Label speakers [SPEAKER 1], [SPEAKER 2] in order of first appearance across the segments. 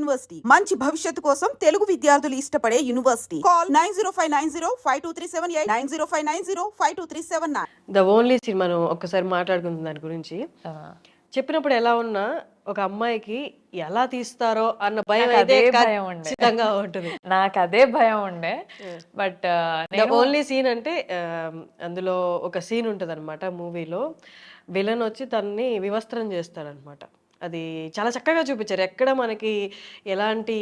[SPEAKER 1] University. మంచి భవిష్యత్తు కోసం తెలుగు విద్యార్థులు ఇష్టపడే university. Call nine zero five nine zero five two three seven eight nine zero five nine zero five two three seven nine.
[SPEAKER 2] The only సినిమాను ఒక్కసారి మాట్లాడుకుందాం దాని గురించి. చెప్పినప్పుడు ఎలా ఉన్నా ఒక అమ్మాయికి ఎలా తీస్తారో అన్న భయం
[SPEAKER 3] అదే భయం ఉండే.
[SPEAKER 2] ఉంటుంది.
[SPEAKER 3] నాకు అదే భయం ఉండే. బట్
[SPEAKER 2] ద ఓన్లీ సీన్ అంటే అందులో ఒక సీన్ ఉంటుంది అనమాట మూవీలో విలన్ వచ్చి తన్ని వివస్త్రం చేస్తాడనమాట అది చాలా చక్కగా చూపించారు. ఎక్కడ మనకి ఎలాంటి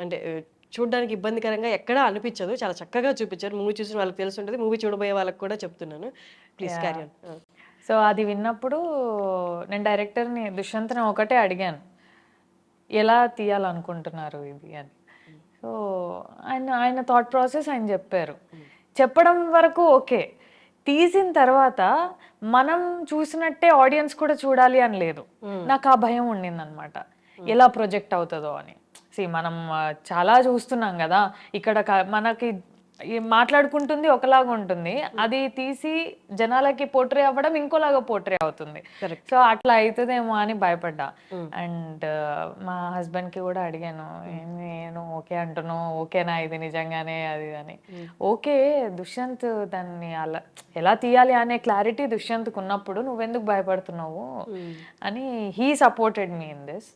[SPEAKER 2] అంటే చూడ్డానికి ఇబ్బందికరంగా ఎక్కడా అనిపించదు. చాలా చక్కగా చూపించారు. మూవీ చూసిన వాళ్ళకి తెలిసి ఉంటుంది మూవీ చూడబోయే వాళ్ళకి కూడా చెప్తున్నాను. ప్లీజ్ క్యారీ
[SPEAKER 3] సో అది విన్నప్పుడు నేను డైరెక్టర్ని దుష్యంత్ని ఒకటే అడిగాను. ఎలా తీయాలనుకుంటున్నారు ఇది అని. సో ఆయన ఆయన థాట్ ప్రాసెస్ ఆయన చెప్పారు. చెప్పడం వరకు ఓకే. తీసిన తర్వాత మనం చూసినట్టే ఆడియన్స్ కూడా చూడాలి అని లేదు. నాకు ఆ భయం ఉండింది అనమాట ఎలా ప్రొజెక్ట్ అవుతుందో అని. సి మనం చాలా చూస్తున్నాం కదా. ఇక్కడ మనకి మాట్లాడుకుంటుంది ఒకలాగా ఉంటుంది. అది తీసి జనాలకి పోట్రే అవ్వడం ఇంకోలాగా పోట్రే అవుతుంది. సో అట్లా అవుతుందేమో అని భయపడ్డా. అండ్ మా హస్బెండ్కి కూడా అడిగాను "ఏం నేను ఓకే అంటున్నావు ఓకేనా ఇది నిజంగానే అది అని. ఓకే దుష్యంత్ దాన్ని అలా ఎలా తీయాలి అనే క్లారిటీ దుష్యంత్కి ఉన్నప్పుడు నువ్వెందుకు భయపడుతున్నావు? అని he supported me in this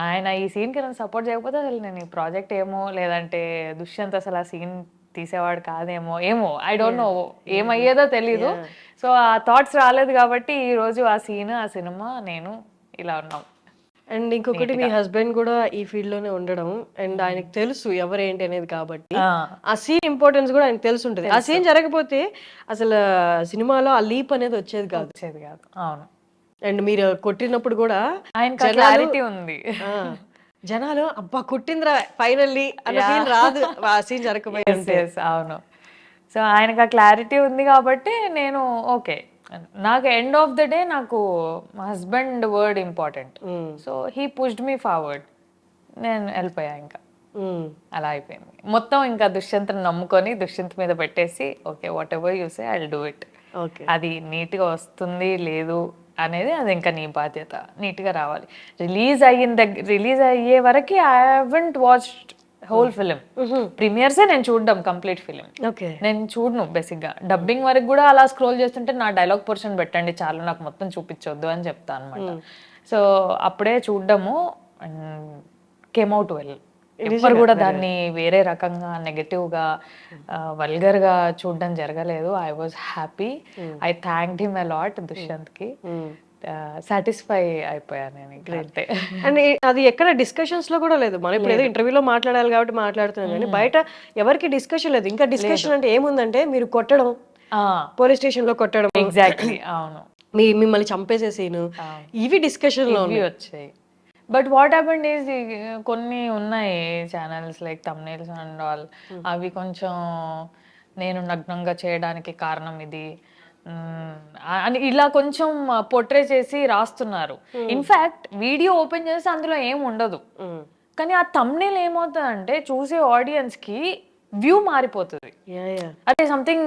[SPEAKER 3] ఆయన ఈ సీన్కి నన్ను సపోర్ట్ చేయకపోతే అసలు నేను ఈ ప్రాజెక్ట్ ఏమో లేదంటే దుష్యంత్ అసలు ఆ సీన్ తీసేవాడు కాదేమో ఏమో ఐ డోంట్ నో ఏమయ్యేదో తెలీదు. సో ఆ థాట్స్ రాలేదు కాబట్టి ఈ రోజు ఆ సీన్ ఆ సినిమా నేను ఇలా ఉన్నాం.
[SPEAKER 2] అండ్ ఇంకొకటి మీ హస్బెండ్ కూడా ఈ ఫీల్డ్లోనే ఉండడం అండ్ ఆయనకు తెలుసు ఎవరేంటి అనేది కాబట్టి.
[SPEAKER 3] ఆ,
[SPEAKER 2] సీన్ ఇంపార్టెన్స్ కూడా ఆయనకు తెలిసి ఉంటుంది. ఆ సీన్ జరగకపోతే అసలు సినిమాలో ఆ లీప్ అనేది వచ్చేది కాదు.
[SPEAKER 3] వచ్చేది కాదు. అవును.
[SPEAKER 2] అండ్ మీరు కొట్టినప్పుడు కూడా జనాలు-
[SPEAKER 3] క్లారిటీ ఉంది.
[SPEAKER 2] జనాలు అబ్బా కొట్టిందిరా ఫైనల్లీ అన్న ఫీల్ రాదు. ఆ సీన్ జరగకపోయి
[SPEAKER 3] అవును. సో ఆయనకు ఆ క్లారిటీ ఉంది కాబట్టి నేను ఓకే. నాకు ఎండ్ ఆఫ్ ద డే నాకు మా husband word important so he pushed me forward నేను వెళ్ళిపోయా ఇంకా. అలా అయిపోయింది. మొత్తం ఇంకా దుష్యంత్ని నమ్ముకొని దుష్యంత్ మీద పెట్టేసి okay whatever you say I do it
[SPEAKER 2] okay
[SPEAKER 3] అది నీట్గా వస్తుంది లేదు అనేది అది ఇంకా నీ బాధ్యత. నీట్గా రావాలి. రిలీజ్ అయిన దగ్గర రిలీజ్ అయ్యే వరకు I haven't watched whole film. ప్రీమియర్సే నేను చూడడం కంప్లీట్ ఫిలిం.
[SPEAKER 2] ఓకే.
[SPEAKER 3] నేను చూడను బేసిక్గా. డబ్బింగ్ వరకు కూడా అలా స్క్రోల్ చేస్తుంటే నా డైలాగ్ పోర్షన్ పెట్టండి చాలు నాకు మొత్తం చూపించొద్దు అని చెప్తా అనమాట సో అప్పుడే చూడడము కేమ్ అవుట్ వెల్. ఎవ్వరు కూడా దాన్ని వేరే రకంగా negative గా వల్గర్గా చూడడం జరగలేదు. I was happy I thank him a lot దుష్యంత్కి satisfy అయిపోయాను నేను అంతే.
[SPEAKER 2] అండ్ అది ఎక్కడ డిస్కషన్స్లో కూడా లేదు. మనం ఇప్పుడు ఏదో ఇంటర్వ్యూలో మాట్లాడాలి కాబట్టి మాట్లాడుతున్నాం కానీ బయట ఎవరికి డిస్కషన్ లేదు. ఇంకా డిస్కషన్ అంటే ఏముందంటే మీరు కొట్టడం. పోలీస్ స్టేషన్లో కొట్టడం.
[SPEAKER 3] ఎగ్జాక్ట్లీ అవును.
[SPEAKER 2] మీ మిమ్మల్ని చంపేసే సీన్ ఇవి
[SPEAKER 3] డిస్కషన్లో వచ్చాయి. బట్ వాట్ హ్యాపెండ్ ఈజ్ కొన్ని ఉన్నాయి channels like thumbnails and all అవి కొంచెం నేను నగ్నంగా చేయడానికి కారణం ఇది. మ్మ్, అని ఇలా కొంచెం పొట్రే చేసి రాస్తున్నారు. ఇన్ఫాక్ట్ వీడియో ఓపెన్ చేస్తే అందులో ఏం ఉండదు. కానీ ఆ తమ్నేల్ ఏమవుతుందంటే చూసే ఆడియన్స్కి వ్యూ మారిపోతుంది. అదే సంథింగ్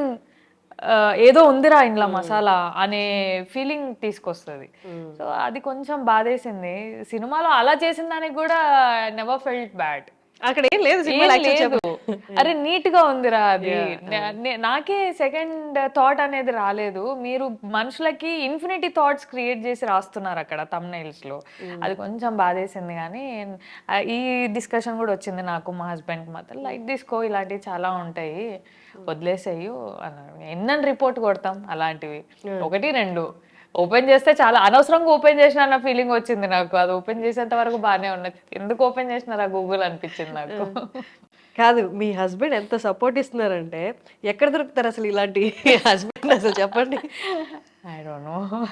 [SPEAKER 3] ఏదో ఉందిరా ఇంట్లో మసాలా అనే ఫీలింగ్ తీసుకొస్తుంది. సో అది కొంచెం బాధేసింది. సినిమాలో అలా చేసిన దానికి కూడా నెవర్ ఫెల్ట్ బ్యాడ్
[SPEAKER 2] అక్కడ ఏం లేదు
[SPEAKER 3] లేదు. అరే నీట్గా ఉందిరా అది. నాకే సెకండ్ థాట్ అనేది రాలేదు. మీరు మనుషులకి ఇన్ఫినిటీ థాట్స్ క్రియేట్ చేసి రాస్తున్నారు అక్కడ తమ్నైల్స్లో. అది కొంచెం బాధేసింది కానీ ఈ డిస్కషన్ కూడా వచ్చింది నాకు మా హస్బెండ్ మాత్రం. లైట్ తీసుకో ఇలాంటివి చాలా ఉంటాయి. వదిలేసేయు అన్నారు ఎన్నని రిపోర్ట్ కొడతాం? అలాంటివి. ఒకటి రెండు. ఓపెన్ చేస్తే చాలా అనవసరంగా ఓపెన్ చేసిన అన్న ఫీలింగ్ వచ్చింది నాకు. అది ఓపెన్ చేసేంత వరకు బాగానే ఉన్నది. ఎందుకు ఓపెన్ చేసినారా గూగుల్ అనిపించింది నాకు?
[SPEAKER 2] కాదు మీ హస్బెండ్ ఎంత సపోర్ట్ ఇస్తున్నారంటే ఎక్కడ దొరుకుతారు అసలు ఇలాంటి హస్బెండ్ అసలు చెప్పండి?
[SPEAKER 3] ఐ డోంట్ నో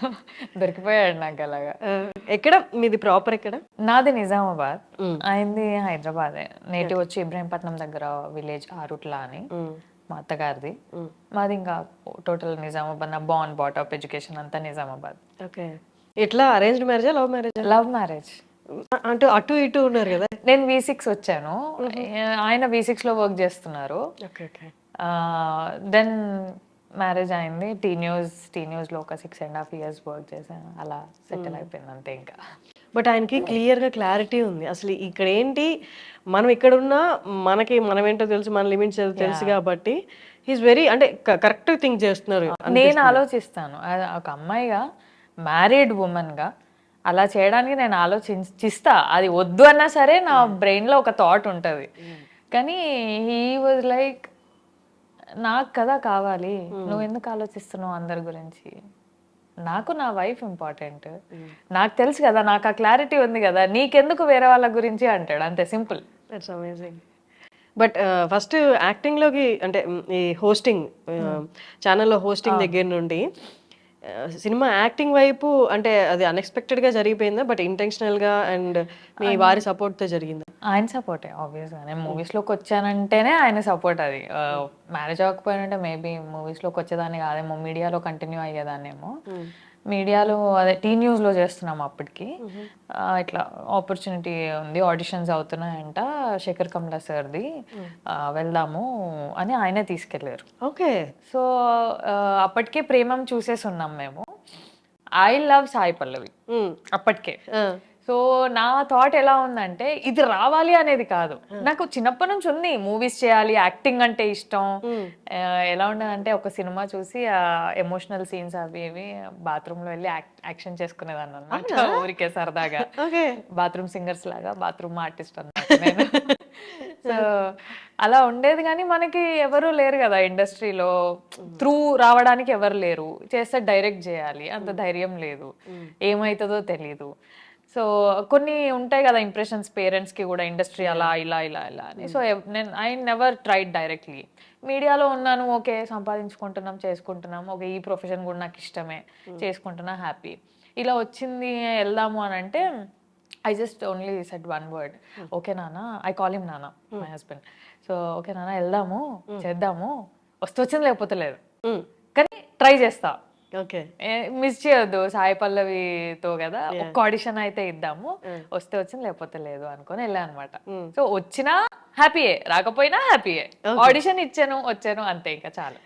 [SPEAKER 3] దొరికిపోయాడు నాకు అలాగా.
[SPEAKER 2] ఆ, ఎక్కడ? మీది ప్రాపర్ ఎక్కడ?
[SPEAKER 3] నాది నిజామాబాద్. అయింది హైదరాబాదే. నేటివ్ వచ్చి ఇబ్రహీంపట్నం దగ్గర విలేజ్ ఆరుట్ల అని. మా అత్తగారిది. మాది ఇంకా టోటల్ నిజామాబాద్ నా బాన్ బాటప్ ఎడ్యుకేషన్ అంతా నిజామాబాద్.
[SPEAKER 2] ఓకే. ఎట్లా? అరేంజ్డ్ మ్యారేజా లవ్ మ్యారేజా
[SPEAKER 3] లవ్ మ్యారేజ్
[SPEAKER 2] అంటూ అటు ఇటు ఉన్నారు కదా?
[SPEAKER 3] నేను వి సిక్స్ వచ్చాను. ఆయన వి లో వర్క్ చేస్తున్నారు. దెన్ మ్యారేజ్ అయింది. టీ న్యూస్ టీ న్యూస్లో ఒక six and half years work చేశాను. అలా సెటిల్ అయిపోయింది అంతే ఇంకా.
[SPEAKER 2] బట్ ఆయనకి క్లియర్గా క్లారిటీ ఉంది. అసలు ఇక్కడ ఏంటి? మనం ఇక్కడ ఉన్నా మనకి మనం ఏంటో తెలుసు మన లిమిట్స్ తెలుసు కాబట్టి హీస్ వెరీ అంటే కరెక్ట్ థింక్ చేస్తున్నారు
[SPEAKER 3] నేను ఆలోచిస్తాను. ఒక అమ్మాయిగా మ్యారీడ్గా అలా చేయడానికి నేను ఆలోచించిస్తా అది వద్దు అన్నా సరే నా brain లో ఒక థాట్ ఉంటుంది. కానీ హీ వాజ్ లైక్ నాకు కదా కావాలి. నువ్వు ఎందుకు ఆలోచిస్తున్నావు అందరి గురించి? నాకు నా వైఫ్ ఇంపార్టెంట్ నాకు తెలుసు కదా నాకు ఆ క్లారిటీ ఉంది కదా నీకెందుకు వేరే వాళ్ళ గురించి అంటాడు. అంతే simple
[SPEAKER 2] that's amazing but first యాక్టింగ్లోకి అంటే ఈ హోస్టింగ్ ఛానల్లో హోస్టింగ్ దగ్గర నుండి సినిమా యాక్టింగ్ వైపు అంటే అది అన్ఎక్స్పెక్టెడ్గా జరిగిపోయిందా? బట్ ఇంటెన్షనల్గా అండ్ మీ వారి సపోర్ట్తో జరిగిందా?
[SPEAKER 3] ఆయన సపోర్టే ఆబ్వియస్గా నేను మూవీస్లోకి వచ్చానంటేనే ఆయన సపోర్ట్ అది. మ్యారేజ్ అవ్వకపోయినంటే మేబీ మూవీస్లోకి వచ్చేదాన్ని కాదేమో మీడియాలో కంటిన్యూ అయ్యేదాన్నేమో. మీడియాలో అదే టీ న్యూస్లో చేస్తున్నాం అప్పటికి. ఇట్లా ఆపర్చునిటీ ఉంది ఆడిషన్స్ అవుతున్నాయంట శేఖర్ కమలా సార్ది. వెళ్దాము అని ఆయనే తీసుకెళ్ళారు.
[SPEAKER 2] ఓకే.
[SPEAKER 3] సో అప్పటికే ప్రేమం చూసేసి ఉన్నాం మేము. I love Sai Pallavi. అప్పటికే. సో నా థాట్ ఎలా ఉందంటే ఇది రావాలి అనేది కాదు. నాకు చిన్నప్పటి నుంచి ఉంది మూవీస్ చేయాలి యాక్టింగ్ అంటే ఇష్టం. ఎలా ఉండదంటే ఒక సినిమా చూసి ఎమోషనల్ సీన్స్ అవి ఇవి బాత్రూమ్లో వెళ్ళి యాక్షన్ చేసుకునేదాన్ని అనమాట ఊరికే సరదాగా. బాత్రూమ్ సింగర్స్ లాగా బాత్రూమ్ ఆర్టిస్ట్ అన్నమాట నేను. సో అలా ఉండేది కానీ మనకి ఎవరు లేరు కదా ఇండస్ట్రీలో. త్రూ రావడానికి ఎవరు లేరు. చేస్తే డైరెక్ట్ చేయాలి. అంత ధైర్యం లేదు. ఏమవుతుందో తెలీదు. సో కొన్ని ఉంటాయి కదా ఇంప్రెషన్స్ పేరెంట్స్కి కూడా ఇండస్ట్రీ అలా ఇలా ఇలా ఇలా అని. సో నేను ఐ నెవర్ ట్రైడ్ డైరెక్ట్లీ మీడియాలో ఉన్నాను ఓకే సంపాదించుకుంటున్నాం చేసుకుంటున్నాం ఓకే ఈ ప్రొఫెషన్ కూడా నాకు ఇష్టమే చేసుకుంటున్నా హ్యాపీ ఇలా వచ్చింది వెళ్దాము అని అంటే I just only set one word okay నాన్న ఐ కాల్ హిమ్ నాన్న మై హస్బెండ్ సో ఓకే నాన్న వెళ్దాము చేద్దాము వస్తే వచ్చింది లేకపోతే లేదు. కానీ ట్రై చేస్తా.
[SPEAKER 2] ఓకే.
[SPEAKER 3] మిస్ చేయొద్దు సాయి పల్లవితో కదా ఒక్క ఆడిషన్ అయితే ఇద్దాము. వస్తే వచ్చింది లేకపోతే లేదు అనుకొని వెళ్ళా అనమాట సో వచ్చినా హ్యాపీయే రాకపోయినా హ్యాపీయే ఆడిషన్ ఇచ్చాను వచ్చాను అంతే ఇంకా చాలు.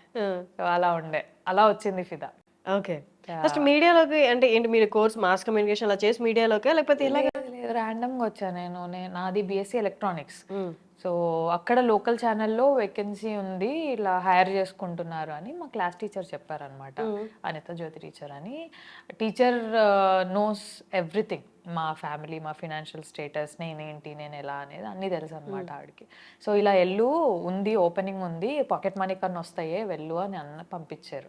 [SPEAKER 3] సో అలా ఉండే. అలా వచ్చింది ఫిదా.
[SPEAKER 2] ఓకే ఫస్ట్ మీడియాలోకి అంటే ఏంటి మీరు కోర్స్ మాస్ కమ్యూనికేషన్ అలా చేసి మీడియాలోకి లేకపోతే ఇలా
[SPEAKER 3] ర్యాండమ్గా వచ్చా నేను. నాది బీఎస్సీ ఎలక్ట్రానిక్స్ సో అక్కడ లోకల్ ఛానల్లో వేకెన్సీ ఉంది ఇలా హైర్ చేసుకుంటున్నారు అని మా క్లాస్ టీచర్ చెప్పారనమాట అనిత జ్యోతి టీచర్ అని. టీచర్ నోస్ ఎవ్రీథింగ్ మా ఫ్యామిలీ మా ఫినాన్షియల్ స్టేటస్ నేనేంటి నేను ఎలా అనేది అన్నీ తెలుసు అనమాట ఆవిడకి సో ఇలా వెళ్ళు ఉంది ఓపెనింగ్ ఉంది పాకెట్ మనీ కన్నా వస్తాయే వెళ్ళు అని అన్న పంపించారు.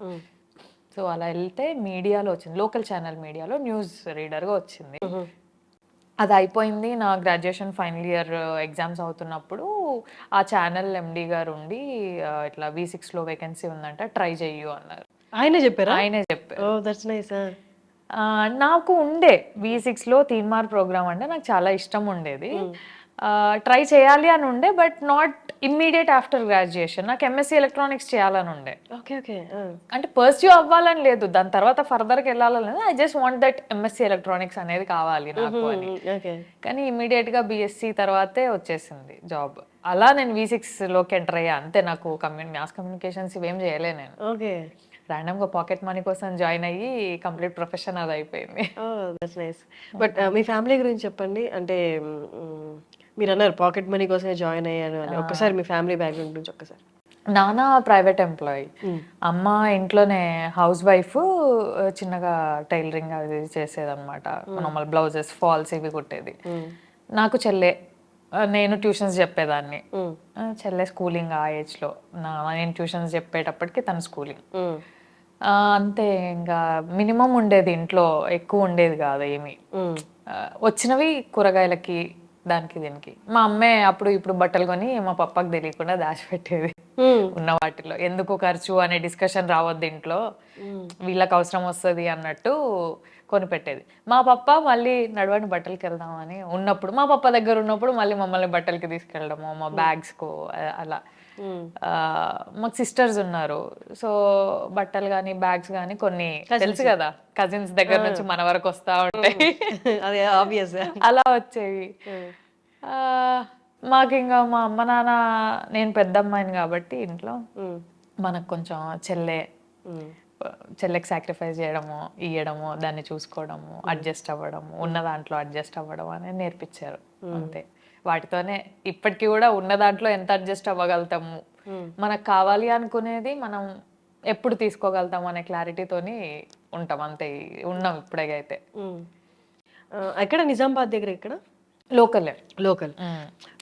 [SPEAKER 3] సో అలా వెళ్తే మీడియాలో వచ్చింది లోకల్ ఛానల్ మీడియాలో న్యూస్ రీడర్గా వచ్చింది. అది అయిపోయింది నా గ్రాడ్యుయేషన్ ఫైనల్ ఇయర్ ఎగ్జామ్స్ అవుతున్నప్పుడు ఆ ఛానల్ ఎండి గారు ఉండి ఇట్లా వి సిక్స్లో వేకెన్సీ ఉందంట ట్రై చెయ్యు అన్నారు.
[SPEAKER 2] ఆయనే చెప్పారా?
[SPEAKER 3] ఆయనే చెప్పారు.
[SPEAKER 2] దట్స్ నైస్
[SPEAKER 3] నాకు ఉండే వి సిక్స్లో తీన్మార్ ప్రోగ్రామ్ అంటే నాకు చాలా ఇష్టం ఉండేది. ట్రై చేయాలి అని ఉండే but not immediate after graduation నాకు ఎంఎస్సీ ఎలక్ట్రానిక్స్ చేయాలని ఉండే.
[SPEAKER 2] ఓకే ఓకే
[SPEAKER 3] అంటే పర్స్యూ అవ్వాలని లేదు. దాని తర్వాత ఫర్దర్కి వెళ్ళాలని లేదు. I just want that MSc electronics అనేది కావాలి నాకు అని.
[SPEAKER 2] ఓకే
[SPEAKER 3] కానీ immediate గా బీఎస్సీ తర్వాతే వచ్చేసింది జాబ్ అలా నేను వి లోకి ఎంటర్ అయ్యా. అంతే నాకు కమ్యూని మ్యాథ్స్ కమ్యూనికేషన్స్ ఇవేం చేయలే నేను.
[SPEAKER 2] ఓకే
[SPEAKER 3] Random గా పాకెట్ మనీ కోసం జాయిన్ అయ్యి కంప్లీట్ ప్రొఫెషన్ అది అయిపోయింది.
[SPEAKER 2] ఓ దట్స్ నైస్ బట్ మీ ఫ్యామిలీ గురించి చెప్పండి. అంటే మ్, మీరు అన్నారు పాకెట్ మనీ కోసమే జాయిన్ అయ్యాను అని. ఒక్కసారి మీ ఫ్యామిలీ బ్యాక్గ్రౌండ్ గురించి ఒక్కసారి.
[SPEAKER 3] నాన్న ప్రైవేట్ ఎంప్లాయీ అమ్మ ఇంట్లోనే హౌస్ వైఫ్ చిన్నగా టైలరింగ్ అది చేసేదన్నమాట. నార్మల్ బ్లౌజెస్ ఫాల్స్ ఇవి కుట్టేది. నాకు చెల్లె. నేను ట్యూషన్స్ చెప్పేదాన్ని. చెల్లె స్కూలింగ్ ఆ ఏజ్లో నా నేను ట్యూషన్స్ చెప్పేటప్పటికి తన స్కూలింగ్ అంతే ఇంకా మినిమం ఉండేది ఇంట్లో ఎక్కువ ఉండేది కాదు ఏమి. వచ్చినవి కూరగాయలకి దానికి దీనికి. మా అమ్మే అప్పుడు ఇప్పుడు బట్టలు కొని మా పప్పకి తెలియకుండా దాచిపెట్టేది. ఉన్న వాటిలో. ఎందుకు ఖర్చు అనే డిస్కషన్ రావద్దు ఇంట్లో. వీళ్ళకి అవసరం వస్తుంది అన్నట్టు కొనిపెట్టేది. మా పప్ప మళ్ళీ నడవండి బట్టలకి వెళ్దామని ఉన్నప్పుడు మా పప్ప దగ్గర ఉన్నప్పుడు మళ్ళీ మమ్మల్ని బట్టలకి తీసుకెళ్ళడము మా బ్యాగ్స్కు అలా. మాకు సిస్టర్స్ ఉన్నారు. సో బట్టలు కానీ బ్యాగ్స్ కానీ కొన్ని తెలుసు కదా? కజిన్స్ దగ్గర నుంచి మన వరకు వస్తా ఉంటాయి.
[SPEAKER 2] అదే ఆబ్వియస్
[SPEAKER 3] అలా వచ్చేవి. మాకు ఇంకా మా అమ్మ నాన్న నేను పెద్ద అమ్మాయిని కాబట్టి ఇంట్లో మనకు కొంచెం చెల్లె చెల్లెకి సాక్రిఫైస్ చేయడము ఇయ్యడము దాన్ని చూసుకోవడము అడ్జస్ట్ అవ్వడము ఉన్న దాంట్లో అడ్జస్ట్ అవ్వడం అనేది నేర్పించారు. అంతే. వాటితోనే ఇప్పటికీ కూడా ఉన్న దాంట్లో ఎంత అడ్జస్ట్ అవ్వగలుగుతాము. మనకు కావాలి అనుకునేది మనం ఎప్పుడు తీసుకోగలుగుతాం అనే క్లారిటీతోని ఉంటాం అంతే ఉన్నాం ఇప్పుడైతే.
[SPEAKER 2] ఎక్కడ? నిజామాబాద్ దగ్గర ఇక్కడ
[SPEAKER 3] లోకలే
[SPEAKER 2] లోకల్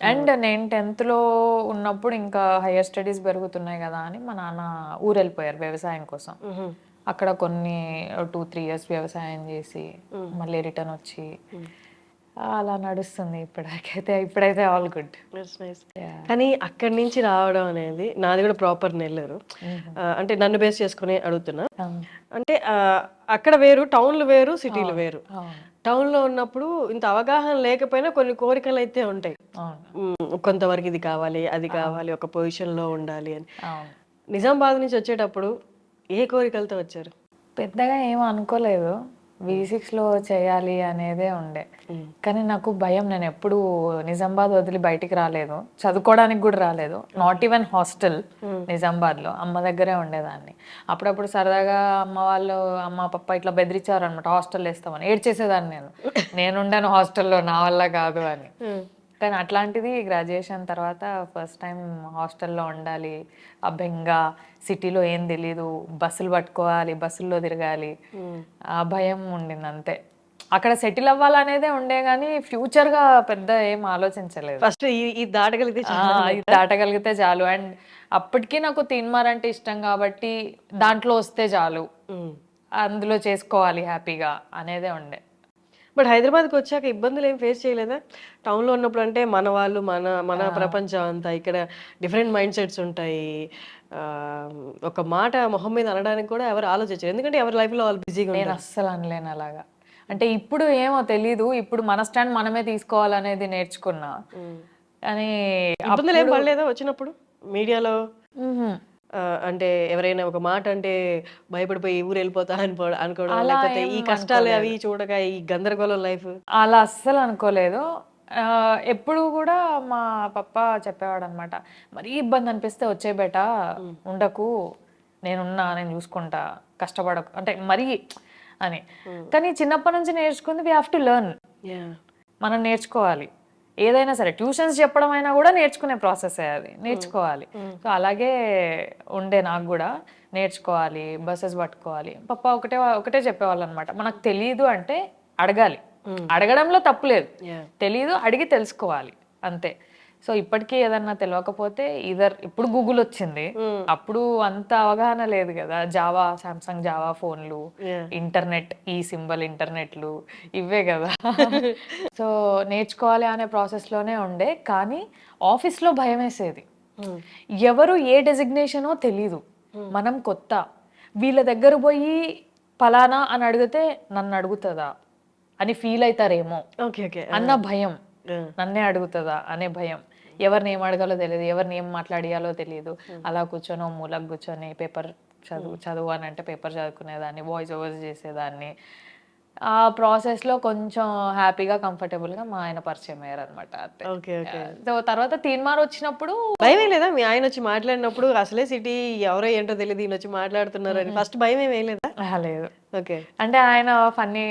[SPEAKER 3] అండ్ నేను టెన్త్లో ఉన్నప్పుడు ఇంకా హయ్యర్ స్టడీస్ పెరుగుతున్నాయి కదా అని మా నాన్న ఊరు వెళ్ళిపోయారు వ్యవసాయం కోసం. అక్కడ కొన్ని టూ త్రీ ఇయర్స్ వ్యవసాయం చేసి మళ్ళీ రిటర్న్ వచ్చి అలా నడుస్తుంది ఇప్పటికైతే ఇప్పుడైతే ఆల్ గుడ్.
[SPEAKER 2] కానీ అక్కడి నుంచి రావడం అనేది నాది కూడా ప్రాపర్ నెల్లూరు. ఆ, అంటే నన్ను బేస్ చేసుకుని అడుగుతున్నా. అంటే అక్కడ వేరు టౌన్లు వేరు సిటీలు వేరు. టౌన్లో ఉన్నప్పుడు ఇంత అవగాహన లేకపోయినా కొన్ని కోరికలు అయితే ఉంటాయి. కొంతవరకు ఇది కావాలి అది కావాలి ఒక పొజిషన్లో ఉండాలి అని. నిజామాబాద్ నుంచి వచ్చేటప్పుడు ఏ కోరికలతో వచ్చారు?
[SPEAKER 3] పెద్దగా ఏం అనుకోలేదు. లో చేయాలి అనేదే ఉండే. కానీ నాకు భయం నేను ఎప్పుడు నిజామాబాద్ వదిలి బయటికి రాలేదు. చదువుకోవడానికి కూడా రాలేదు. నాట్ ఈవెన్ హాస్టల్ నిజామాబాద్లో అమ్మ దగ్గరే ఉండేదాన్ని. అప్పుడప్పుడు సరదాగా అమ్మ వాళ్ళు అమ్మ పప్ప ఇట్లా బెదిరించారు అనమాట హాస్టల్ వేస్తామని. ఏడ్చేసేదాన్ని నేను. నేను ఉండాను హాస్టల్లో నా వల్ల కాదు అని. కానీ అట్లాంటిది గ్రాడ్యుయేషన్ తర్వాత ఫస్ట్ టైం హాస్టల్లో ఉండాలి. ఆ బెంగ సిటీలో ఏం తెలీదు. బస్సులు పట్టుకోవాలి బస్సుల్లో తిరగాలి. ఆ భయం ఉండింది అంతే. అక్కడ సెటిల్ అవ్వాలనేదే ఉండే కానీ ఫ్యూచర్గా పెద్ద ఏం ఆలోచించలేదు.
[SPEAKER 2] ఫస్ట్ ఈ దాటగలిగితే
[SPEAKER 3] ఇది దాటగలిగితే చాలు. అండ్ అప్పటికి నాకు తీన్మార్ అంటే ఇష్టం కాబట్టి దాంట్లో వస్తే చాలు. అందులో చేసుకోవాలి హ్యాపీగా అనేదే ఉండే.
[SPEAKER 2] బట్ హైదరాబాద్కి వచ్చాక ఇబ్బందులు ఏం ఫేస్ చేయలేదా? టౌన్లో ఉన్నప్పుడు అంటే మన వాళ్ళు మన మన ప్రపంచం అంతా ఇక్కడ డిఫరెంట్ మైండ్ సెట్స్ ఉంటాయి. ఒక మాట మొహం మీద అనడానికి కూడా ఎవరు ఆలోచించారు. ఎందుకంటే ఎవరి లైఫ్లో వాళ్ళు బిజీగా
[SPEAKER 3] నేను అస్సలు అనలేను అలాగా. అంటే ఇప్పుడు ఏమో తెలీదు. ఇప్పుడు మన స్టాండ్ మనమే తీసుకోవాలనేది నేర్చుకున్నా. కానీ
[SPEAKER 2] ఇబ్బందులు ఏం పడలేదా వచ్చినప్పుడు? మీడియాలో? అంటే ఎవరైనా ఒక మాట అంటే భయపడిపోయి ఊరు వెళ్ళిపోతా అనుకో అనుకోవడం లేకపోతే ఈ కష్టాలు అవి చూడక ఈ గందరగోళం లైఫ్.
[SPEAKER 3] అలా అస్సలు అనుకోలేదు. ఎప్పుడు కూడా మా పప్ప చెప్పేవాడు అనమాట మరీ ఇబ్బంది అనిపిస్తే వచ్చే బేట ఉండకు నేనున్నా నేను చూసుకుంటా కష్టపడకు అంటే మరీ అని. కానీ చిన్నప్పటి నుంచి నేర్చుకుంది వీ హ్యావ్ టు లెర్న్ మనం నేర్చుకోవాలి. ఏదైనా సరే ట్యూషన్స్ చెప్పడం అయినా కూడా నేర్చుకునే ప్రాసెస్ అది. నేర్చుకోవాలి. సో అలాగే ఉండే నాకు కూడా నేర్చుకోవాలి బస్సెస్ పట్టుకోవాలి. పప్ప ఒకటే ఒకటే చెప్పేవాళ్ళు అనమాట మనకు తెలియదు అంటే అడగాలి. అడగడంలో తప్పు లేదు. తెలీదు అడిగి తెలుసుకోవాలి. అంతే. సో ఇప్పటికీ ఏదన్నా తెలియకపోతే ఇదర్ ఇప్పుడు గూగుల్ వచ్చింది. అప్పుడు అంత అవగాహన లేదు కదా. జావా సామ్సంగ్ జావా ఫోన్లు. ఇంటర్నెట్ ఈ సింబల్ ఇంటర్నెట్లు ఇవే కదా. సో నేర్చుకోవాలి అనే ప్రాసెస్లోనే ఉండే కానీ ఆఫీస్లో భయం వేసేది ఎవరు ఏ డెసిగ్నేషనో తెలీదు. మనం కొత్త. వీళ్ళ దగ్గర పోయి పలానా అని అడిగితే నన్ను అడుగుతుందా అని ఫీల్ అవుతారేమో అన్న భయం. నన్నే అడుగుతుందా అనే భయం. ఎవరిని ఏం అడగాలో తెలియదు ఎవరిని ఏం మాట్లాడియాలో తెలియదు అలా కూర్చొని మూలకు కూర్చొని పేపర్ చదువు చదువు అని అంటే పేపర్ చదువుకునేదాన్ని వాయిస్ ఓవర్స్ చేసేదాన్ని. ఆ ప్రాసెస్లో కొంచెం హ్యాపీగా కంఫర్టబుల్గా మా ఆయన పరిచయం అయ్యారు అనమాట
[SPEAKER 2] ఓకే ఓకే.
[SPEAKER 3] సో తర్వాత తీన్మార్ వచ్చినప్పుడు
[SPEAKER 2] భయం లేదా? మీ ఆయన వచ్చి మాట్లాడినప్పుడు అసలే సిటీ ఎవరో ఏంటో తెలియదు ఈయన వచ్చి మాట్లాడుతున్నారు అని ఫస్ట్ భయం ఏం వేయలేదా
[SPEAKER 3] "ఆహా, లేదు.
[SPEAKER 2] ఓకే.
[SPEAKER 3] అంటే ఆయన ఫన్నీ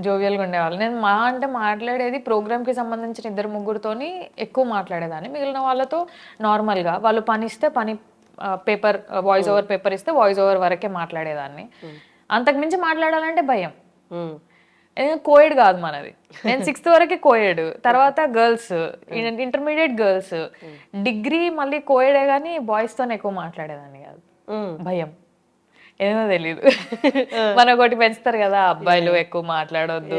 [SPEAKER 3] జోవియల్గా ఉండేవాళ్ళు. నేను మా అంటే మాట్లాడేది program కి సంబంధించిన ఇద్దరు ముగ్గురుతోని ఎక్కువ మాట్లాడేదాన్ని. మిగిలిన వాళ్ళతో normal గా వాళ్ళు పని ఇస్తే పని పేపర్ వాయిస్ ఓవర్ పేపర్ ఇస్తే వాయిస్ ఓవర్ వరకే మాట్లాడేదాన్ని. అంతకు మించి మాట్లాడాలంటే భయం. కోయిడ్ కాదు మనది. నేను సిక్స్త్ వరకే కోయిడ్ తర్వాత గర్ల్స్ ఇంటర్మీడియట్ గర్ల్స్ డిగ్రీ మళ్ళీ కోయిడే కానీ తోనే ఎక్కువ మాట్లాడేదాన్ని కాదు. భయం. ఏదో తెలీదు. మన ఒకటి పెంచుతారు కదా అబ్బాయిలు ఎక్కువ మాట్లాడొద్దు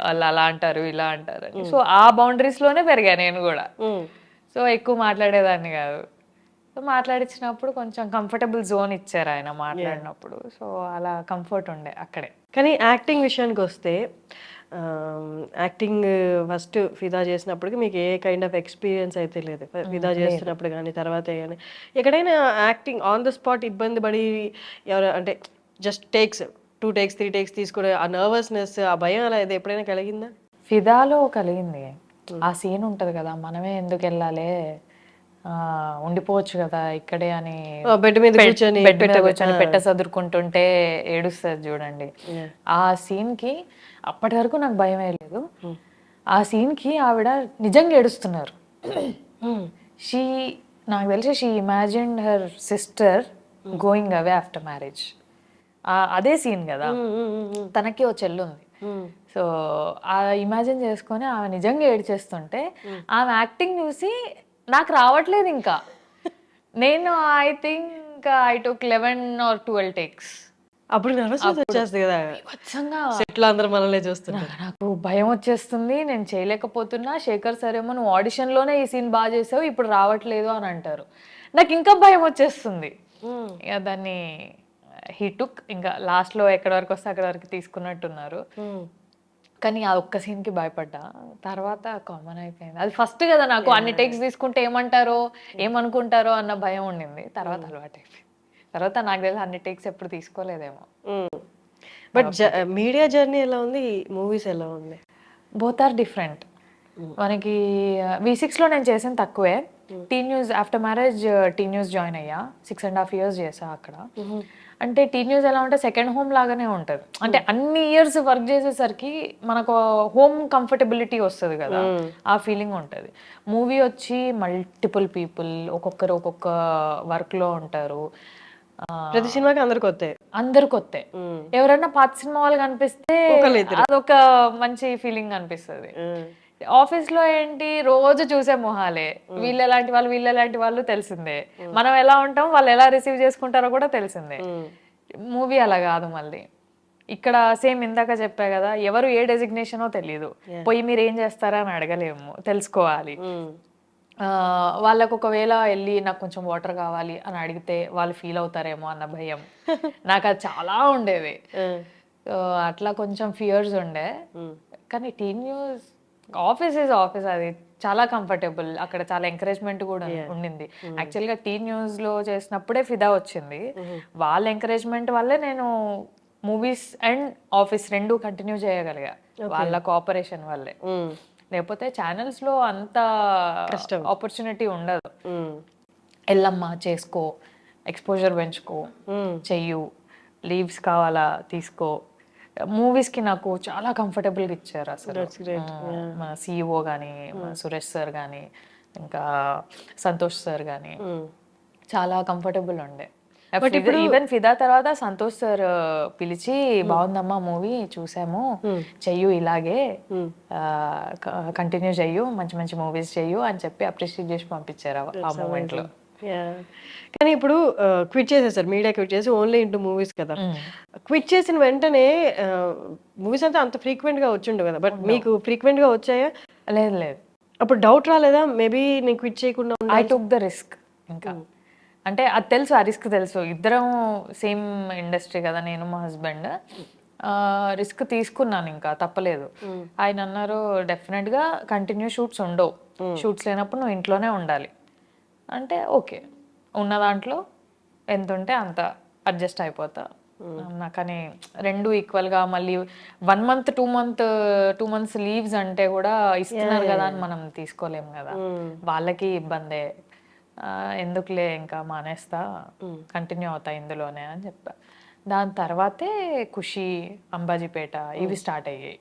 [SPEAKER 3] వాళ్ళు అలా అంటారు ఇలా అంటారు అని. సో ఆ బౌండరీస్లోనే పెరిగా నేను కూడా. సో ఎక్కువ మాట్లాడేదాన్ని కాదు. సో మాట్లాడించినప్పుడు కొంచెం కంఫర్టబుల్ జోన్ ఇచ్చారు ఆయన మాట్లాడినప్పుడు. సో అలా కంఫర్ట్ ఉండే అక్కడే.
[SPEAKER 2] కానీ యాక్టింగ్ విషయానికి వస్తే యాక్టింగ్ ఫస్ట్ ఫిదా చేసినప్పటికి మీకు ఏ కైండ్ ఆఫ్ ఎక్స్పీరియన్స్ అయితే లేదు. ఫిదా చేస్తున్నప్పుడు కానీ తర్వాత కానీ ఎక్కడైనా యాక్టింగ్ ఆన్ ద స్పాట్ ఇబ్బంది పడి ఎవరు అంటే just takes two takes three takes తీసుకునే ఆ నర్వస్నెస్ ఆ భయం అలా ఎప్పుడైనా కలిగిందా?
[SPEAKER 3] ఫిదాలో కలిగింది. ఆ సీన్ ఉంటది కదా మనమే ఎందుకు వెళ్ళాలి? ఉండిపోవచ్చు కదా ఇక్కడే అని
[SPEAKER 2] బెడ్ మీద కూర్చొని
[SPEAKER 3] బెడ్ మీద కూర్చొని పెట్ట చదురుకుంటుంటే ఏడుస్తుంది చూడండి. ఆ సీన్కి అప్పటి వరకు నాకు భయం లేదు. ఆ సీన్కి ఆవిడ నిజంగా ఏడుస్తున్నారు. షీ నాకు తెలిసి she imagine her sister going away after marriage అదే సీన్ కదా. తనకి ఓ చెల్లు ఉంది. సో ఆ ఇమాజిన్ చేసుకొని ఆమె నిజంగా ఏడ్చేస్తుంటే ఆమె యాక్టింగ్ చూసి నాకు రావట్లేదు ఇంకా. నేను I think I took eleven or twelve takes
[SPEAKER 2] అప్పుడు నర్వస్ వచ్చేస్తుంది కదా.
[SPEAKER 3] వచ్చంగా
[SPEAKER 2] సెట్లో అందరూ మనల్ని చూస్తుంటారు.
[SPEAKER 3] నాకు భయం వచ్చేస్తుంది నేను చేయలేకపోతున్నా. శేఖర్ సార్ ఏమో నువ్వు audition లోనే ఈ సీన్ బాగా చేసావు ఇప్పుడు రావట్లేదు అని అంటారు. నాకు ఇంకా భయం వచ్చేస్తుంది. ఇక దాన్ని హీ టుక్ ఇంకా లాస్ట్లో ఎక్కడి వరకు వస్తే అక్కడి వరకు తీసుకున్నట్టున్నారు. కానీ ఆ ఒక్క scene కి భయపడ్డా. తర్వాత కామన్ అయిపోయింది. అది ఫస్ట్ కదా నాకు అన్ని టేక్స్ తీసుకుంటే ఏమంటారో ఏమనుకుంటారో అన్న భయం ఉండింది. తర్వాత అలవాటు అయిపోయింది తర్వాత నాకు తెలిసి అన్ని టేక్స్ ఎప్పుడు తీసుకోలేదేమో.
[SPEAKER 2] బట్ మీడియా జర్నీ ఎలా ఉంది? మూవీస్ ఎలా ఉంది?
[SPEAKER 3] బోత్ ఆర్ డిఫరెంట్ మనకి వి లో నేను చేసిన తక్కువే. T news after marriage T news join అయ్యా. సిక్స్ అండ్ హాఫ్ ఇయర్స్ చేసా అక్కడ. అంటే టీ న్యూస్ ఎలా ఉంటే సెకండ్ హోమ్ లాగానే ఉంటుంది. అంటే అన్ని ఇయర్స్ వర్క్ చేసేసరికి మనకు హోమ్ కంఫర్టబిలిటీ వస్తుంది కదా. ఆ ఫీలింగ్ ఉంటుంది. మూవీ వచ్చి మల్టిపుల్ పీపుల్ ఒక్కొక్కరు ఒక్కొక్క వర్క్లో ఉంటారు.
[SPEAKER 2] ప్రతి సినిమాకి అందరికి వస్తాయి
[SPEAKER 3] అందరు కొత్తే ఎవరైనా పాత సినిమా వాళ్ళు కనిపిస్తే అదొక మంచి ఫీలింగ్ అనిపిస్తుంది. ఆఫీస్లో ఏంటి? రోజు చూసే మొహాలే. వీళ్ళు ఎలాంటి వాళ్ళు వీళ్ళు ఎలాంటి వాళ్ళు తెలిసిందే. మనం ఎలా ఉంటాం వాళ్ళు ఎలా రిసీవ్ చేసుకుంటారో కూడా తెలిసిందే. మూవీ అలా కాదు మళ్ళీ. ఇక్కడ సేమ్ ఇందాక చెప్పా కదా ఎవరు ఏ డెసిగ్నేషనో తెలియదు పోయి మీరు ఏం చేస్తారా అని అడగలేము తెలుసుకోవాలి. ఆ, వాళ్ళకు ఒకవేళ వెళ్ళి నాకు కొంచెం వాటర్ కావాలి అని అడిగితే వాళ్ళు ఫీల్ అవుతారేమో అన్న భయం. నాకు అది చాలా ఉండేది సో అట్లా కొంచెం ఫియర్స్ ఉండే. కానీ T news office is office అది చాలా కంఫర్టబుల్ అక్కడ చాలా ఎంకరేజ్మెంట్ కూడా ఉండింది. యాక్చువల్గా టీ న్యూస్లో చేసినప్పుడే ఫిదా వచ్చింది. వాళ్ళ ఎంకరేజ్మెంట్ వల్లే నేను మూవీస్ అండ్ ఆఫీస్ రెండు కంటిన్యూ చేయగలిగా. వాళ్ళ కోఆపరేషన్ వల్లే. లేకపోతే ఛానల్స్లో అంత ఆపర్చునిటీ ఉండదు. ఎల్లమ్మా చేసుకో ఎక్స్పోజర్ పెంచుకో చెయ్యు లీవ్స్ కావాలా తీసుకో మూవీస్కి నాకు చాలా కంఫర్టబుల్గా ఇచ్చారు అసలు. మన సిఇఓ గానీ మన సురేష్ సార్ గానీ ఇంకా సంతోష్ సార్ గానీ చాలా కంఫర్టబుల్ ఉండే. ఈవెన్ ఫిదా తర్వాత సంతోష్ సార్ పిలిచి బాగుందమ్మా మూవీ చూసాము. చెయ్యు ఇలాగే. కంటిన్యూ చెయ్యు మంచి మంచి మూవీస్ చెయ్యు అని చెప్పి అప్రిషియేట్ చేసి పంపించారు ఆ- ఆ మూమెంట్లో
[SPEAKER 2] కానీ ఇప్పుడు క్విట్ చేసేసారు మీడియా క్విట్ చేసి ఓన్లీ ఇంటూ మూవీస్ కదా. క్విట్ చేసిన వెంటనే మూవీస్ అంతా అంత ఫ్రీక్వెంట్గా వచ్చిండు కదా. బట్ మీకు ఫ్రీక్వెంట్గా వచ్చాయా?
[SPEAKER 3] లేదు లేదు.
[SPEAKER 2] అప్పుడు డౌట్ రాలేదా? మేబీ నేను క్విట్ చేయకుండా
[SPEAKER 3] ఐ టుక్ ద రిస్క్ ఇంకా. అంటే అది తెలుసు ఆ రిస్క్ తెలుసు. ఇద్దరం సేమ్ ఇండస్ట్రీ కదా నేను మా హస్బెండ్ రిస్క్ తీసుకున్నాను ఇంకా తప్పలేదు. ఆయన అన్నారు డెఫినెట్గా కంటిన్యూ షూట్స్ ఉండవు. షూట్స్ లేనప్పుడు నువ్వు ఇంట్లోనే ఉండాలి. అంటే ఓకే. ఉన్న దాంట్లో ఎంత ఉంటే అంత అడ్జస్ట్ అయిపోతా. నాకు కానీ రెండు ఈక్వల్గా మళ్ళీ one month two month two months leaves అంటే కూడా ఇస్తున్నారు కదా అని మనం తీసుకోలేం కదా. వాళ్ళకి ఇబ్బందే. ఎందుకులే ఇంకా మానేస్తా. కంటిన్యూ అవుతా ఇందులోనే అని చెప్పా దాని తర్వాతే ఖుషి అంబాజీపేట ఇవి స్టార్ట్ అయ్యాయి.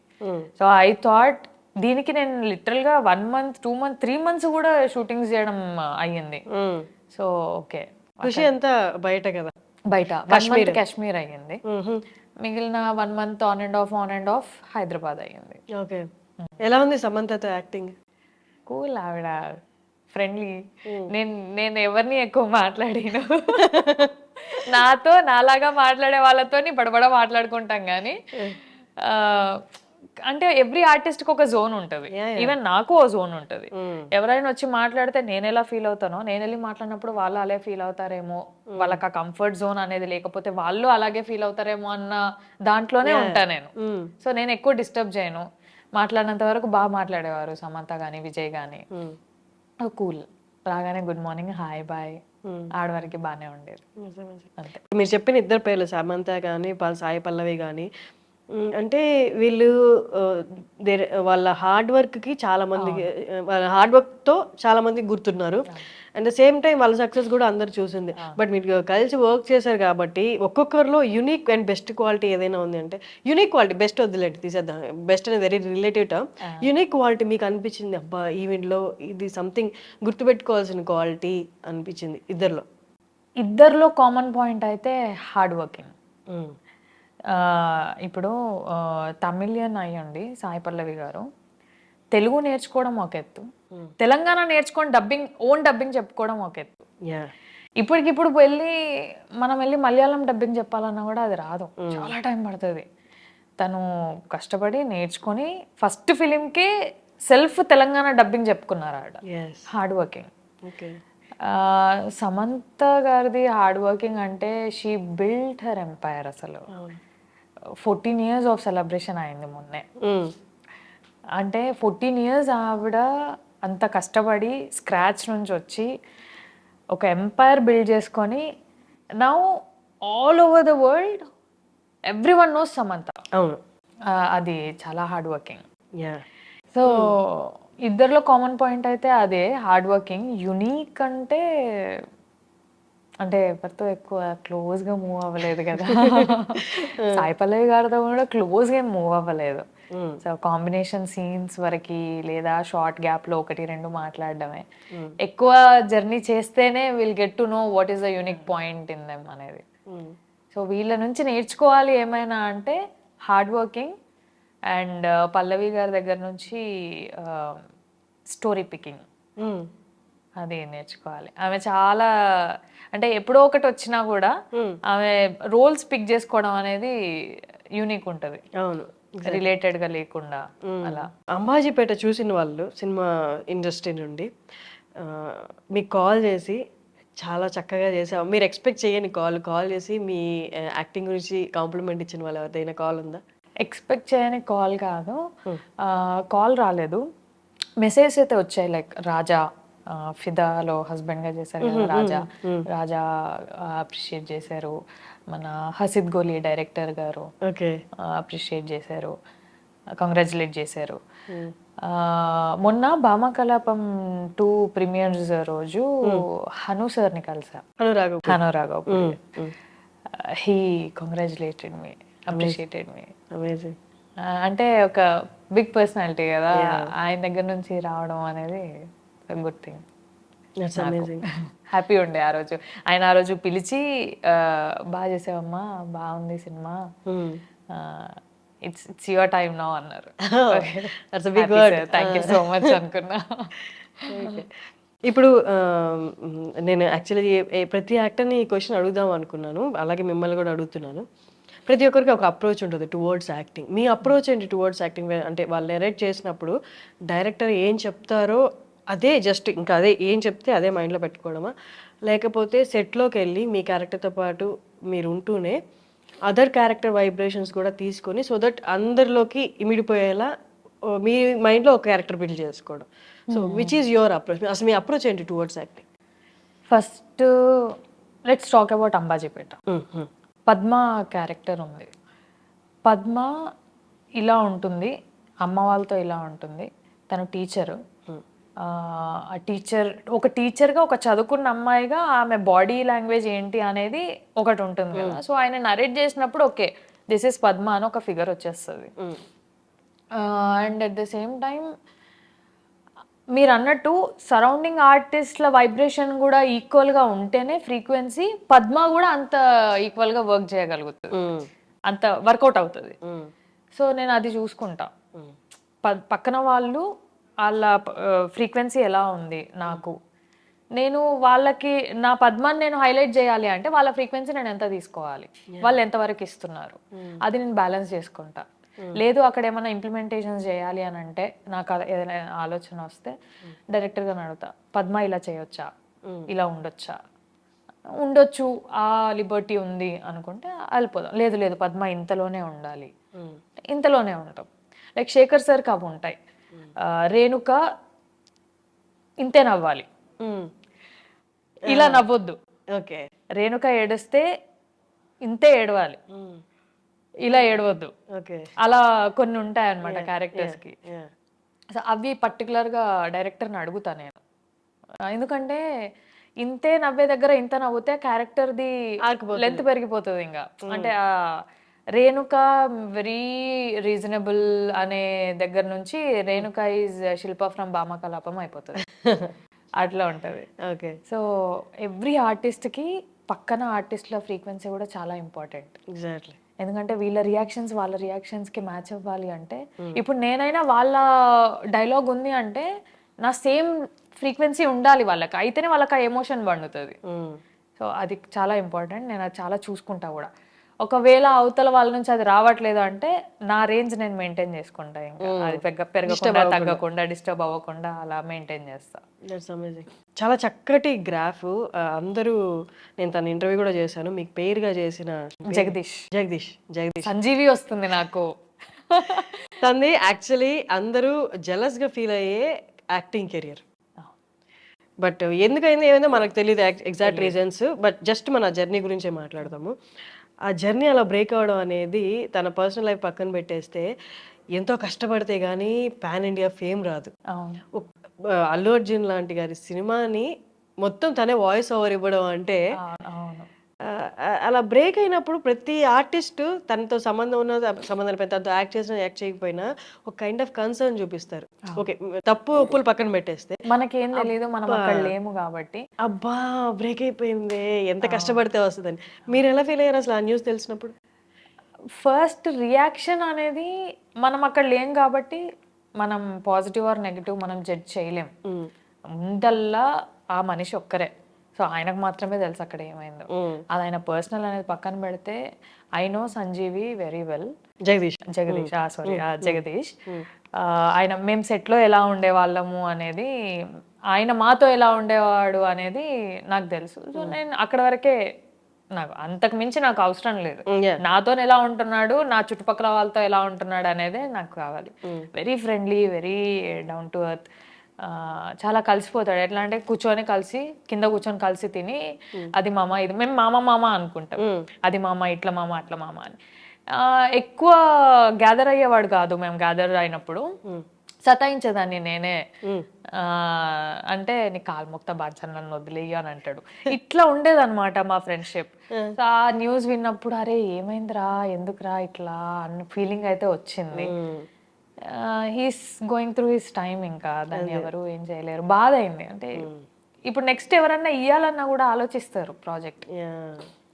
[SPEAKER 3] సో ఐ థాట్ దీనికి నేను లిటరల్గా one month two month three months కూడా షూటింగ్స్ చేయడం అయ్యింది. So okay.
[SPEAKER 2] ఖుషి అంతా బయట కదా?
[SPEAKER 3] బయట. మంత్ కాశ్మీర్. అయ్యింది. మిగిలిన one month on and off on and off Hyderabad అయ్యింది.
[SPEAKER 2] ఓకే. ఎలా ఉంది సమంతతో యాక్టింగ్?
[SPEAKER 3] కూల్ ఆవిడ. ఫ్రెండ్లీ నేను నేను ఎవరిని ఎక్కువ మాట్లాడిను? నాతో నాలాగా మాట్లాడే వాళ్ళతోని బడబడ మాట్లాడుకుంటాం కానీ అంటే ఎవ్రీ ఆర్టిస్ట్కి ఒక జోన్ ఉంటది. ఈవెన్ నాకు ఓ జోన్ ఉంటది. ఎవరైనా వచ్చి మాట్లాడితే నేను ఎలా ఫీల్ అవుతానో నేను వెళ్ళి మాట్లాడినప్పుడు వాళ్ళు అలా ఫీల్ అవుతారేమో. వాళ్ళకి ఆ కంఫర్ట్ జోన్ అనేది లేకపోతే వాళ్ళు అలాగే ఫీల్ అవుతారేమో అన్న దాంట్లోనే ఉంటా నేను. సో నేను ఎక్కువ డిస్టర్బ్ చేయను. మాట్లాడినంత వరకు బాగా మాట్లాడేవారు సమంత గానీ విజయ్ గానీ. కూల్. రాగానే గుడ్ మార్నింగ్ హాయ్ బాయ్. ఆడవారికి బాగానే ఉండేది.
[SPEAKER 2] మీరు చెప్పిన ఇద్దరు పేర్లు సమంత కానీ సాయి పల్లవి కానీ అంటే వీళ్ళు వాళ్ళ హార్డ్ వర్క్కి చాలా మందికి ఆ, వాళ్ళ హార్డ్ వర్క్తో చాలా మందికి గుర్తున్నారు. అండ్ ద సేమ్ టైం వాళ్ళ సక్సెస్ కూడా అందరు చూసింది. బట్ మీరు కలిసి వర్క్ చేశారు కాబట్టి ఒక్కొక్కరిలో యూనిక్ అండ్ బెస్ట్ క్వాలిటీ ఏదైనా ఉంది అంటే యూనిక్ క్వాలిటీ బెస్ట్ వద్దులేండి తీసేద్దాం. బెస్ట్ అనేది very relative term. Unique quality మీకు అనిపించింది అబ్బా ఈవెంట్లో ఇది సంథింగ్ గుర్తుపెట్టుకోవాల్సిన క్వాలిటీ అనిపించింది ఇద్దరిలో?
[SPEAKER 3] ఇద్దరిలో కామన్ పాయింట్ అయితే హార్డ్ వర్కింగ్. ఇప్పుడు తమిళియన్ అయ్యండి సాయి పల్లవి గారు తెలుగు నేర్చుకోవడం ఒక ఎత్తు. తెలంగాణ నేర్చుకొని డబ్బింగ్ ఓన్ డబ్బింగ్ చెప్పుకోవడం ఒక ఎత్తు. ఇప్పటికిప్పుడు వెళ్ళి మనం వెళ్ళి మలయాళం డబ్బింగ్ చెప్పాలన్నా కూడా అది రాదు. చాలా టైం పడుతుంది. తను కష్టపడి నేర్చుకొని ఫస్ట్ ఫిలింకి సెల్ఫ్ తెలంగాణ డబ్బింగ్ చెప్పుకున్నారు ఆడ హార్డ్ వర్కింగ్ సమంత గారిది హార్డ్ వర్కింగ్ అంటే షీ బిల్డ్ హర్ ఎంపైర్ అసలు. ఫోర్టీన్ ఇయర్స్ ఆఫ్ సెలబ్రేషన్ అయింది మొన్నే. అంటే ఫోర్టీన్ ఇయర్స్ ఆవిడ అంత కష్టపడి స్క్రాచ్ నుంచి వచ్చి ఒక ఎంపైర్ బిల్డ్ చేసుకొని now all over the world everyone knows Samantha
[SPEAKER 2] అవును
[SPEAKER 3] అది చాలా హార్డ్ వర్కింగ్ సో ఇద్దరిలో కామన్ పాయింట్ అయితే అదే హార్డ్ వర్కింగ్ యునీక్ అంటే అంటే ఎవరితో ఎక్కువ క్లోజ్గా మూవ్ అవ్వలేదు కదా. సాయి పల్లవి గారితో కూడా క్లోజ్గా మూవ్ అవ్వలేదు. సో కాంబినేషన్ సీన్స్ వరకు లేదా షార్ట్ గ్యాప్లో ఒకటి రెండు మాట్లాడడమే. ఎక్కువ జర్నీ చేస్తేనే will get to know what is the unique point in them అనేది. సో వీళ్ళ నుంచి నేర్చుకోవాలి ఏమైనా అంటే హార్డ్ వర్కింగ్ అండ్ పల్లవి గారి దగ్గర నుంచి స్టోరీ పికింగ్ అది నేర్చుకోవాలి. ఆమె చాలా అంటే ఎప్పుడో ఒకటి వచ్చినా కూడా ఆమె రోల్స్ పిక్ చేసుకోవడం అనేది యూనిక్ ఉంటుంది.
[SPEAKER 2] అవును.
[SPEAKER 3] రిలేటెడ్గా లేకుండా అలా.
[SPEAKER 2] అంబాజీపేట చూసిన వాళ్ళు సినిమా ఇండస్ట్రీ నుండి మీకు కాల్ చేసి చాలా చక్కగా చేసావు. మీరు ఎక్స్పెక్ట్ చేయని కాల్ కాల్ చేసి మీ యాక్టింగ్ గురించి కాంప్లిమెంట్ ఇచ్చిన వాళ్ళు ఎవరిదైనా కాల్ ఉందా?
[SPEAKER 3] ఎక్స్పెక్ట్ చేయని కాల్ కాదు. కాల్ రాలేదు. మెసేజ్ అయితే వచ్చాయి లైక్ రాజా ఫిదాలో హస్బెండ్గా చేశారు కదా రాజా. రాజా అప్రిషియేట్ చేశారు. మన హసిద్ గోలీ డైరెక్టర్ గారు
[SPEAKER 2] ఓకే.
[SPEAKER 3] అప్రిషియేట్ చేశారు. కంగ్రాచులేట్ చేశారు. మొన్న భామకలాపం టూ ప్రీమియర్స్ రోజు హను సార్ని కలిసా.
[SPEAKER 2] అనురాగ
[SPEAKER 3] Hanu Raghav he congratulated me appreciated me
[SPEAKER 2] amazing
[SPEAKER 3] అంటే ఒక బిగ్ పర్సనాలిటీ కదా. ఆయన దగ్గర నుంచి రావడం అనేది గుడ్ థింగ్ హ్యాపీ ఉండే ఆ రోజు. ఆయన ఆ రోజు పిలిచి బాగా చేసావమ్మా బాగుంది cinema. It's it's your time no అన్నారు. థ్యాంక్ యూ సో మచ్ అనుకున్నా.
[SPEAKER 2] ఇప్పుడు నేను యాక్చువల్లీ ప్రతి యాక్టర్ని ఈ క్వశ్చన్ అడుగుదాం అనుకున్నాను. అలాగే మిమ్మల్ని కూడా అడుగుతున్నాను. ప్రతి ఒక్కరికి ఒక అప్రోచ్ ఉంటుంది టువర్డ్స్ యాక్టింగ్ మీ అప్రోచ్ ఏంటి టువర్డ్స్ యాక్టింగ్ అంటే వాళ్ళు నెరేట్ చేసినప్పుడు డైరెక్టర్ ఏం చెప్తారో అదే జస్ట్ ఇంకా అదే ఏం చెప్తే అదే మైండ్లో పెట్టుకోవడమా? లేకపోతే సెట్లోకి వెళ్ళి మీ క్యారెక్టర్తో పాటు మీరు ఉంటూనే అదర్ క్యారెక్టర్ వైబ్రేషన్స్ కూడా తీసుకొని సో దట్ అందరిలోకి ఇమిడిపోయేలా మీ మైండ్లో ఒక క్యారెక్టర్ బిల్డ్ చేసుకోవడం. So which is your approach అసలు మీ అప్రోచ్ ఏంటి towards acting
[SPEAKER 3] first let's talk about Ambajipeta. Padma character ఉంది. పద్మ ఇలా ఉంటుంది అమ్మ వాళ్ళతో ఇలా ఉంటుంది తను టీచరు ఆ టీచర్ ఒక టీచర్గా ఒక చదువుకున్న అమ్మాయిగా ఆమె బాడీ లాంగ్వేజ్ ఏంటి అనేది ఒకటి ఉంటుంది కదా. సో ఆయన నరేట్ చేసినప్పుడు ఓకే దిస్ ఇస్ పద్మ అని ఒక ఫిగర్ వచ్చేస్తుంది. And at the same time మీరు అన్నట్టు సరౌండింగ్ ఆర్టిస్ట్ల వైబ్రేషన్ కూడా ఈక్వల్గా ఉంటేనే ఫ్రీక్వెన్సీ పద్మ కూడా అంత ఈక్వల్గా వర్క్ చేయగలుగుతుంది. అంత వర్కౌట్ అవుతుంది. సో నేను అది చూసుకుంటా. పక్కన వాళ్ళు వాళ్ళ ఫ్రీక్వెన్సీ ఎలా ఉంది నాకు? నేను వాళ్ళకి నా పద్మాన్ని నేను హైలైట్ చేయాలి అంటే వాళ్ళ ఫ్రీక్వెన్సీ నేను ఎంత తీసుకోవాలి? వాళ్ళు ఎంతవరకు ఇస్తున్నారు? అది నేను బ్యాలెన్స్ చేసుకుంటా. లేదు అక్కడ ఏమైనా ఇంప్లిమెంటేషన్స్ చేయాలి అని అంటే నాకు ఏదైనా ఆలోచన వస్తే డైరెక్టర్గా అడుగుతా పద్మ ఇలా చేయొచ్చా? ఇలా ఉండొచ్చా? ఉండొచ్చు ఆ లిబర్టీ ఉంది అనుకుంటే వెళ్ళిపోదాం. లేదు లేదు పద్మ ఇంతలోనే ఉండాలి. ఇంతలోనే ఉంటాం. లైక్ శేఖర్ సార్కి అవి ఉంటాయి. రేణుక ఇంతే నవ్వాలి. ఇలా నవ్వొద్దు.
[SPEAKER 2] ఓకే.
[SPEAKER 3] రేణుక ఏడిస్తే ఇంతే ఏడవాలి. ఇలా ఏడవద్దు. అలా కొన్ని ఉంటాయి అనమాట
[SPEAKER 2] క్యారెక్టర్స్కి
[SPEAKER 3] సో అవి పర్టికులర్గా డైరెక్టర్ని అడుగుతా నేను. ఎందుకంటే ఇంతే నవ్వే దగ్గర ఇంత నవ్వుతే క్యారెక్టర్ది. లెంత్ పెరిగిపోతుంది ఇంకా. అంటే ఆ రేణుక వెరీ రీజనబుల్ అనే దగ్గర నుంచి రేణుక ఈజ్ శిల్ప ఫ్రమ్ భామకలాపం అయిపోతుంది. అట్లా ఉంటది.
[SPEAKER 2] ఓకే
[SPEAKER 3] సో ఎవ్రీ ఆర్టిస్ట్కి పక్కన ఆర్టిస్ట్ల ఫ్రీక్వెన్సీ కూడా చాలా ఇంపార్టెంట్
[SPEAKER 2] ఎగ్జాక్ట్లీ
[SPEAKER 3] ఎందుకంటే వీళ్ళ రియాక్షన్స్ వాళ్ళ రియాక్షన్స్కి మ్యాచ్ అవ్వాలి అంటే ఇప్పుడు నేనైనా వాళ్ళ డైలాగ్ ఉంది అంటే నా సేమ్ ఫ్రీక్వెన్సీ ఉండాలి వాళ్ళకి. అయితేనే వాళ్ళకి ఆ ఎమోషన్ పండుతుంది. సో అది చాలా ఇంపార్టెంట్ నేను అది చాలా చూసుకుంటా కూడా. ఒకవేళ అవతల వాళ్ళ నుంచి అది రావట్లేదు అంటే నా రేంజ్ నేను మెయింటైన్ చేసుకుంటా ఇంకా. అది పెరగకుండా తగ్గకుండా డిస్టర్బ్ అవ్వకుండా అలా మెయింటైన్ చేస్తా.
[SPEAKER 2] చాలా చక్కటి గ్రాఫ్. అందరూ నేను తన ఇంటర్వ్యూ కూడా చేశాను. మీకు పేరుగా చేసిన
[SPEAKER 3] జగదీష్.
[SPEAKER 2] జగదీష్. జగదీష్.
[SPEAKER 3] సంజీవి వస్తుంది నాకు.
[SPEAKER 2] తనది యాక్చువల్లీ అందరూ jealous గా ఫీల్ అయ్యే యాక్టింగ్ కెరియర్ బట్ ఎందుకైంది ఏమైందో మనకు తెలియదు ఎగ్జాక్ట్ రీజన్స్ బట్ జస్ట్ మన జర్నీ గురించే మాట్లాడదాము. ఆ జర్నీ అలా బ్రేక్ అవడం అనేది తన పర్సనల్ లైఫ్ పక్కన పెట్టేస్తే ఎంతో కష్టపడితే కానీ పాన్ ఇండియా ఫేమ్ రాదు. అల్లు అర్జున్ లాంటి గారి సినిమాని మొత్తం తనే వాయిస్ ఓవర్ ఇవ్వడం అంటే అలా బ్రేక్ అయినప్పుడు ప్రతి ఆర్టిస్ట్ తనతో సంబంధం ఉన్న సంబంధం తనతో యాక్ట్ చేసినా యాక్ట్ చేయకపోయినా ఒక కైండ్ ఆఫ్ కన్సర్న్ చూపిస్తారు. ఓకే తప్పు ఒప్పులు పక్కన పెట్టేస్తే.
[SPEAKER 3] మనకేం తెలియదు మనం అక్కడ లేము కాబట్టి.
[SPEAKER 2] అబ్బా! బ్రేక్ అయిపోయింది ఎంత కష్టపడితే వస్తుందని. మీరు ఎలా ఫీల్ అయ్యారు అసలు ఆ న్యూస్ తెలిసినప్పుడు?
[SPEAKER 3] ఫస్ట్ రియాక్షన్ అనేది మనం అక్కడ లేం కాబట్టి మనం పాజిటివ్ ఆర్ నెగిటివ్ మనం జడ్జ్ చేయలేం.
[SPEAKER 2] మ్మ్.
[SPEAKER 3] ముందల్లా ఆ మనిషి ఒక్కరే. సో ఆయనకు మాత్రమే తెలుసు అక్కడ ఏమైందో. అది ఆయన పర్సనల్ అనేది పక్కన పెడితే I know Sanjeevi very well.
[SPEAKER 2] Jagadeesh.
[SPEAKER 3] Jagadeesh sorry Jagadeesh. ఆయన మేము సెట్లో ఎలా ఉండేవాళ్ళము అనేది ఆయన మాతో ఎలా ఉండేవాడు అనేది నాకు తెలుసు. సో నేను అక్కడ వరకే నాకు అంతకు మించి నాకు అవసరం లేదు. నాతో ఎలా ఉంటున్నాడు నా చుట్టుపక్కల వాళ్ళతో ఎలా ఉంటున్నాడు అనేదే నాకు కావాలి. Very friendly very down to earth చాలా కలిసిపోతాడు. ఎట్లా అంటే కూర్చొని కలిసి కింద కూర్చొని కలిసి తిని అది మామ ఇది మేము మామ మామ అనుకుంటాం. అది మామ ఇట్లా మామ అట్లా మామ అని. ఎక్కువ గ్యాదర్ అయ్యేవాడు కాదు మేము గ్యాదర్ అయినప్పుడు. సతాయించేదాన్ని నేనే. ఆ, అంటే నీ కాలు మొక్త బాధ్యత నన్ను వదిలేయి అని అంటాడు. ఇట్లా ఉండేదన్నమాట మా ఫ్రెండ్షిప్. ఆ. న్యూస్ విన్నప్పుడు అరే ఏమైందిరా? ఎందుకురా ఇట్లా? అన్న ఫీలింగ్ అయితే వచ్చింది. He's going through his time ఇంకా. దాన్ని ఎవరు ఏం చేయలేరు. బాధ అయింది అంటే ఇప్పుడు నెక్స్ట్ ఎవరన్నా ఇయ్యాలన్నా కూడా ఆలోచిస్తారు ప్రాజెక్ట్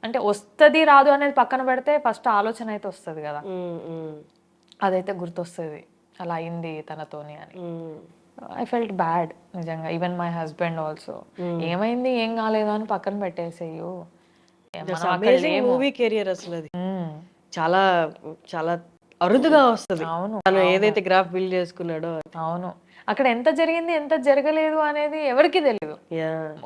[SPEAKER 3] అంటే వస్తుంది రాదు అనేది పక్కన పెడితే ఫస్ట్ ఆలోచన అయితే వస్తుంది కదా.
[SPEAKER 2] మ్మ్, మ్మ్,
[SPEAKER 3] అదైతే గుర్తొస్తుంది. అలా అయింది తనతోని అని. ఐ ఫెల్ట్ బ్యాడ్ నిజంగా. ఈవెన్ మై హస్బెండ్ ఆల్సో ఏమైంది ఏం కాలేదు అని పక్కన పెట్టేసేయు.
[SPEAKER 2] మూవీ కెరియర్ అసలు అది. చాలా చాలా అరుదుగా వస్తుంది.
[SPEAKER 3] అవును
[SPEAKER 2] తను ఏదైతే గ్రాఫ్ బిల్డ్ చేసుకున్నాడో
[SPEAKER 3] అవును. అక్కడ ఎంత జరిగింది ఎంత జరగలేదు అనేది ఎవరికి తెలియదు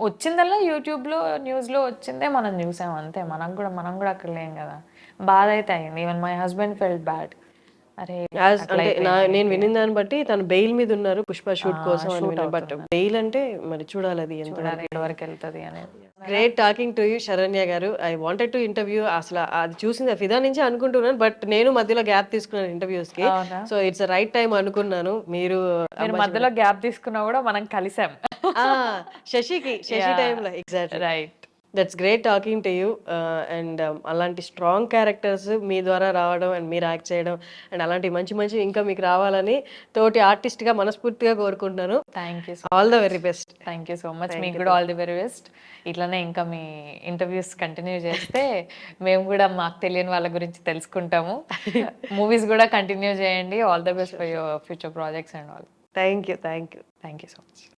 [SPEAKER 3] వచ్చిందల్లా యూట్యూబ్లో న్యూస్లో వచ్చిందే మనం చూసాం అంతే. మనకు కూడా మనం కూడా అక్కడ లేం కదా. బాధ అయితే అయింది. Even my husband felt bad
[SPEAKER 2] నేను వినిన దాన్ని బట్టి తను బెయిల్ మీద ఉన్నారు పుష్ప షూట్ కోసం బట్ బెయిల్ అంటే మరి చూడాలి అది
[SPEAKER 3] వరకు. వెళ్తుంది అనేది.
[SPEAKER 2] Great talking to you Saranya garu. I wanted to interview అసలు అది చూసింది ఫిదా నుంచి అనుకుంటున్నాను బట్ నేను మధ్యలో గ్యాప్ తీసుకున్నాను
[SPEAKER 3] ఇంటర్వ్యూస్కి?
[SPEAKER 2] సో ఇట్స్ రైట్ టైం అనుకున్నాను. మీరు
[SPEAKER 3] మధ్యలో గ్యాప్ తీసుకున్నా కూడా మనం కలిసాం.
[SPEAKER 2] శశికి శశి టైంలో exact
[SPEAKER 3] right
[SPEAKER 2] that's great talking to you and అలాంటి స్ట్రాంగ్ క్యారెక్టర్స్ మీ ద్వారా రావడం అండ్ మీరు యాక్ట్ చేయడం అండ్ అలాంటి మంచి మంచి ఇంకా మీకు రావాలని తోటి ఆర్టిస్ట్గా మనస్ఫూర్తిగా కోరుకుంటున్నాను.
[SPEAKER 3] Thank you
[SPEAKER 2] all the very best
[SPEAKER 3] thank you so much మీకు కూడా ఆల్ ది వెరీ బెస్ట్ ఇట్లానే ఇంకా మీ ఇంటర్వ్యూస్ కంటిన్యూ చేస్తే మేము కూడా మాకు తెలియని వాళ్ళ గురించి తెలుసుకుంటాము. మూవీస్ కూడా కంటిన్యూ చేయండి. All the best for your future projects and all
[SPEAKER 2] thank you thank you
[SPEAKER 3] thank you so much